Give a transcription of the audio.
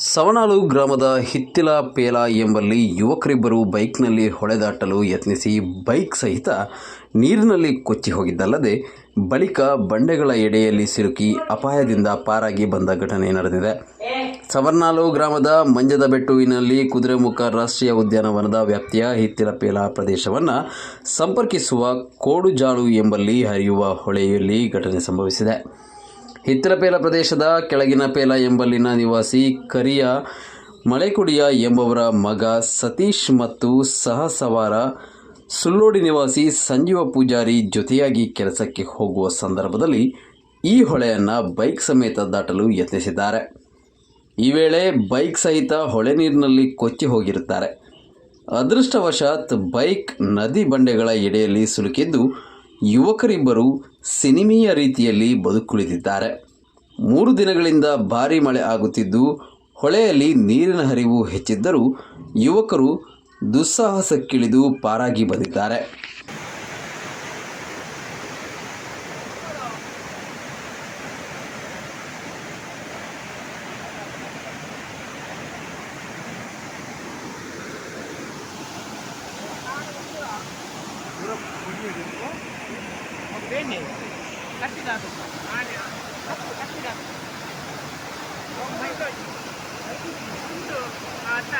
ಸವಣಾಲು ಗ್ರಾಮದ ಹಿತ್ತಿಲ ಪೇಲ ಎಂಬಲ್ಲಿ ಯುವಕರಿಬ್ಬರು ಬೈಕ್ನಲ್ಲಿ ಹೊಳೆದಾಟಲು ಯತ್ನಿಸಿ ಬೈಕ್ ಸಹಿತ ನೀರಿನಲ್ಲಿ ಕೊಚ್ಚಿ ಹೋಗಿದ್ದಲ್ಲದೆ ಬಳಿಕ ಬಂಡೆಗಳ ಎಡೆಯಲ್ಲಿ ಸಿಲುಕಿ ಅಪಾಯದಿಂದ ಪಾರಾಗಿ ಬಂದ ಘಟನೆ ನಡೆದಿದೆ. ಸವರ್ನಾಲು ಗ್ರಾಮದ ಮಂಜದ ಬೆಟ್ಟುವಿನಲ್ಲಿ ಕುದುರೆಮುಖ ರಾಷ್ಟ್ರೀಯ ಉದ್ಯಾನವನದ ವ್ಯಾಪ್ತಿಯ ಹಿತ್ತಿಲಪೇಲ ಪ್ರದೇಶವನ್ನು ಸಂಪರ್ಕಿಸುವ ಕೋಡುಜಾಳು ಎಂಬಲ್ಲಿ ಹರಿಯುವ ಹೊಳೆಯಲ್ಲಿ ಘಟನೆ ಸಂಭವಿಸಿದೆ. ಹಿತ್ತಿಲಪೇಲ ಪ್ರದೇಶದ ಕೆಳಗಿನ ಪೇಲ ಎಂಬಲ್ಲಿನ ನಿವಾಸಿ ಕರಿಯ ಮಳೆಕುಡಿಯ ಎಂಬವರ ಮಗ ಸತೀಶ್ ಮತ್ತು ಸಹಸವಾರ ಸುಳ್ಳೋಡಿ ನಿವಾಸಿ ಸಂಜೀವ ಪೂಜಾರಿ ಜೊತೆಯಾಗಿ ಕೆಲಸಕ್ಕೆ ಹೋಗುವ ಸಂದರ್ಭದಲ್ಲಿ ಈ ಹೊಳೆಯನ್ನು ಬೈಕ್ ಸಮೇತ ದಾಟಲು ಯತ್ನಿಸಿದ್ದಾರೆ. ಈ ವೇಳೆ ಬೈಕ್ ಸಹಿತ ಹೊಳೆ ನೀರಿನಲ್ಲಿ ಕೊಚ್ಚಿ ಹೋಗಿರುತ್ತಾರೆ. ಅದೃಷ್ಟವಶಾತ್ ಬೈಕ್ ನದಿ ಬಂಡೆಗಳ ಎಡೆಯಲ್ಲಿ ಸಿಲುಕಿದ್ದು ಯುವಕರಿಬ್ಬರು ಸಿನಿಮೀಯ ರೀತಿಯಲ್ಲಿ ಬದುಕುಳಿದಿದ್ದಾರೆ. ಮೂರು ದಿನಗಳಿಂದ ಭಾರೀ ಮಳೆ ಆಗುತ್ತಿದ್ದು, ಹೊಳೆಯಲ್ಲಿ ನೀರಿನ ಹರಿವು ಹೆಚ್ಚಿದ್ದರೂ ಯುವಕರು ದುಸ್ಸಾಹಸಕ್ಕಿಳಿದು ಪಾರಾಗಿ ಬಂದಿದ್ದಾರೆ. Va bene? Lasci dato. Ania. Lasci dato. Ma io... Ma io... Ma io...